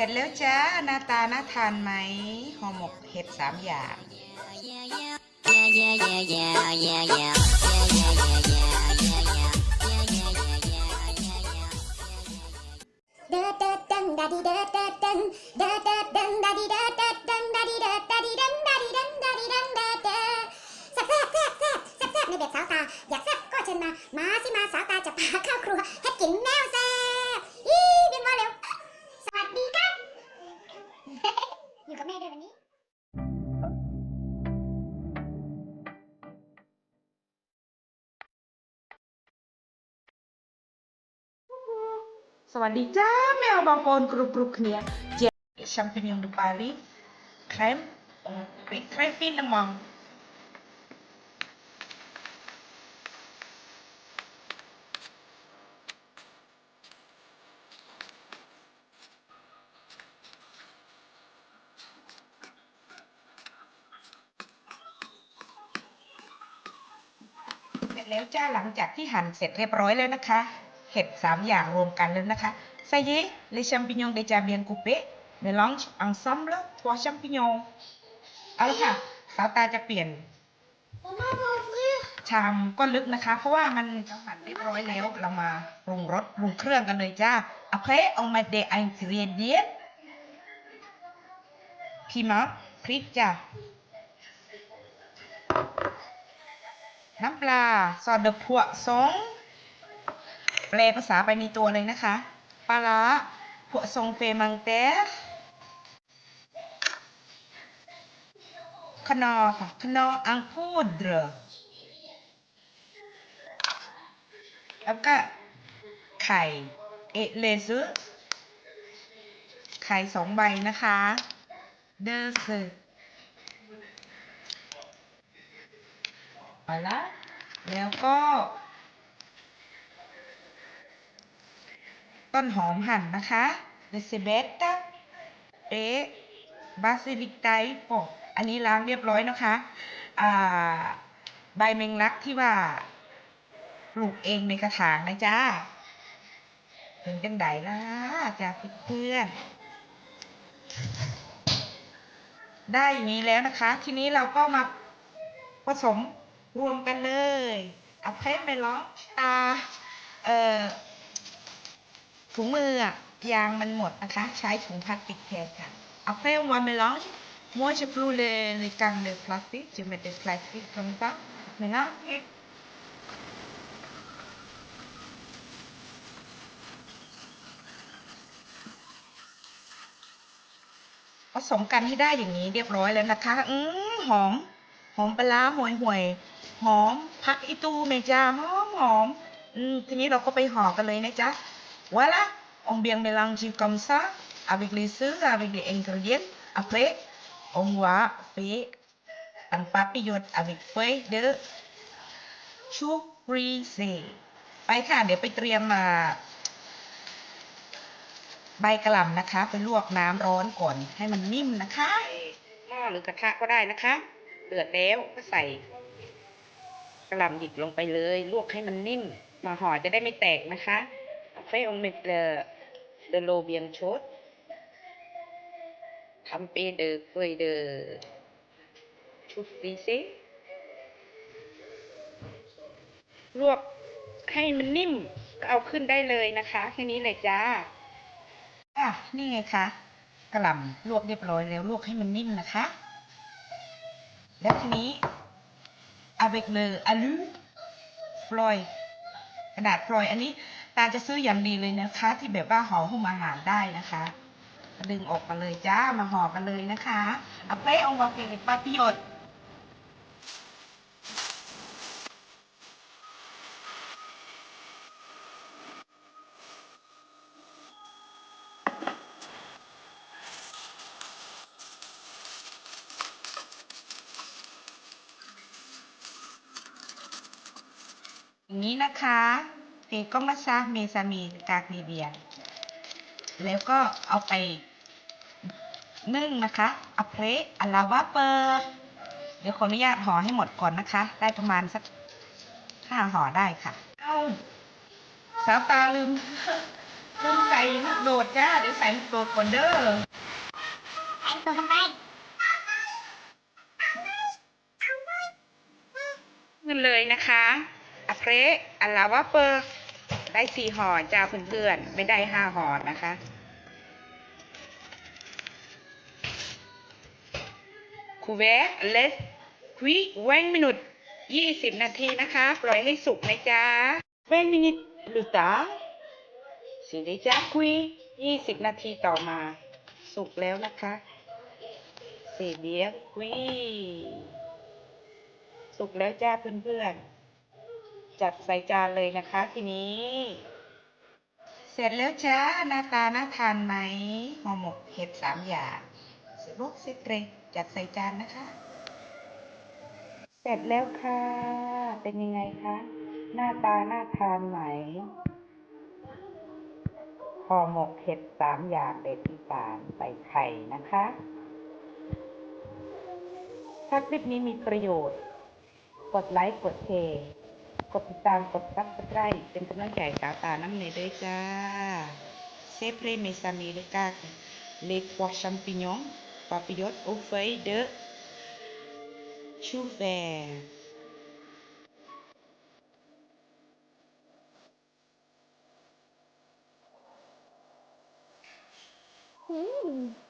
ร็จแล้วจ้าหน้าตาน่าทานไหมห่อหมกเห็ดสามอย่าง Da da dun da di da da dun da da dun da di da da dun da di da da di dun da di dun da di dun da da แซ่บแซ่บแซ่บแซ่บแซ่บแซ่บในแบบสาวตาอยากแซ่บก็เชิญมา มาสิมาสาวตาจะพาเข้าครัวให้กินแนวแซ่ สวัสดีจ้าแมวบางปนกรุบกรุบเนี่ยเจ๊ชัมเปญยองดูปาลีแครมปิดแครมฟินน้ำมอง เสร็จแล้วจ้าหลังจากที่หั่นเสร็จเรียบร้อยแล้วนะคะ เห็ดสามอย่างรวมกันแล้วนะคะ Ça y est, les champignons déjà bien coupés. Mélange ensemble trois champignons. เอาละค่ะสาวตาจะเปลี่ยนชามก้นลึกนะคะ เพราะว่ามันเราหั่นเรียบร้อยแล้วเรามาปรุงรสปรุงเครื่องกันเลยจ้า Après on met des ingrédients piment พริกจ้าน้ำปลาซอสเดอะพัวซง แปลภาษาไปในตัวเลยนะคะปลาร้าพัวซงเฟมังเตสขนอค่ะขนออังพูดเดรแล้วก็ไข่เอเลซึไข่สองใบนะคะ เดอร์ซึเอาละแล้วก็ ต้นหอมหั่นนะคะเดซเบตตาเอบาซิลิกไตปกอันนี้ล้างเรียบร้อยนะคะใบเมงลักที่ว่าปลูกเองในกระถางนะจ้าถึงจังไดล่ะจ้าเพื่อนได้อย่างนี้แล้วนะคะ ทีนี้เราก็มาผสมรวมกันเลยเอาเพชรไปล้องตาเอ่อ ถุงมืออะยางมันหมดนะคะใช้ถุงพลาสติกแทนค่ะ Après on va mélanger moi je prends les les cannes de plastique je mets des plastique comme ça maintenant ผสมกันให้ได้อย่างนี้เรียบร้อยแล้วนะคะ อืมหอม หอมปลาร้าห่วยห่วย หอมพักอีตูเมจ้าหอมหอม อืมทีนี้เราก็ไปห่อกันเลยนะจ๊ะ Voilà, on bien mélange comme ça avec les œufs, avec les ingrédients. Après, on va faire un papillon avec feuille de chou brisé. ไปค่ะ เดี๋ยวไปเตรียมมาใบกระหล่ำนะคะ ไปลวกน้ำร้อนก่อนให้มันนิ่มนะคะหม้อหรือกระทะก็ได้นะคะ เดือดแล้วก็ใส่กระหล่ำหยิบลงไปเลย ลวกให้มันนิ่มมาห่อจะได้ไม่แตกนะคะ Après, on met le, de l'eau bien chaude. Un peu de feuille de chou brisé. ลวกให้มันนิ่มก็เอาขึ้นได้เลยนะคะแค่นี้เลยจ้าอะนี่ไงคะกระหล่ำลวกเรียบร้อยแล้วลวกให้มันนิ่มนะคะ แล้วทีนี้ avec le alu foil กระดาษพลอยอันนี้ตาจะซื้ออย่างดีเลยนะคะ ที่แบบว่าห่อหุ้มอาหารได้นะคะ ดึงออกมาเลยจ้ามาห่อกันเลยนะคะเอาเป้เอาวางเป็นปาปิโยด อย่างนี้นะคะเทก็มาซาเมซามีกากมีเบียแล้วก็เอาไปนึ่งนะคะอาเพลอลาวาเปิดเดี๋ยวขออนุญาตห่อให้หมดก่อนนะคะ ได้ประมาณสักห้าห่อได้ค่ะ เอาสาวตาลืมลต้มไก่ลูกโดดจ้า เดี๋ยวใส่ลูกโดดก่อนเด้อใส่ตัวลงไปขึ้นเลยนะคะ อะเกรอัลลาวาเปอร์ได้สี่ห่อจ้าเพื่อนๆไม่ได้ห้าห่อนะคะคูเวสเลสควิเว้นมินุดยี่สิบนาทีนะคะ ปล่อยให้สุกนะจ๊ะเว้นมินิทหรือตาสิได้จ้าคุยยี่สิบนาทีต่อมา สุกแล้วนะคะเสร็จเดียวคุยสุกแล้วจ้าเพื่อนๆ จัดใส่จานเลยนะคะทีนี้ เสร็จแล้วจ้าหน้าตาน่าทานไหมห่อหมกเห็ดสามอย่างสรุปสิเรจัดใส่จานนะคะ เสร็จแล้วค่ะ เป็นยังไงคะ หน้าตาน่าทานไหมห่อหมกเห็ดสามอย่างเด็ดอีสานใส่ไข่นะคะ ถ้าคลิปนี้มีประโยชน์ กดไลค์ กดแชร์ กดติดตามกดซับสไครต์เป็นกำลังใจสาวตาน้ำเนยด้วยจ้าเซฟเรเมซามีเลกาเลกวอชัมปิญองปาปิยอตโอเฟยเดชูเวร์อืม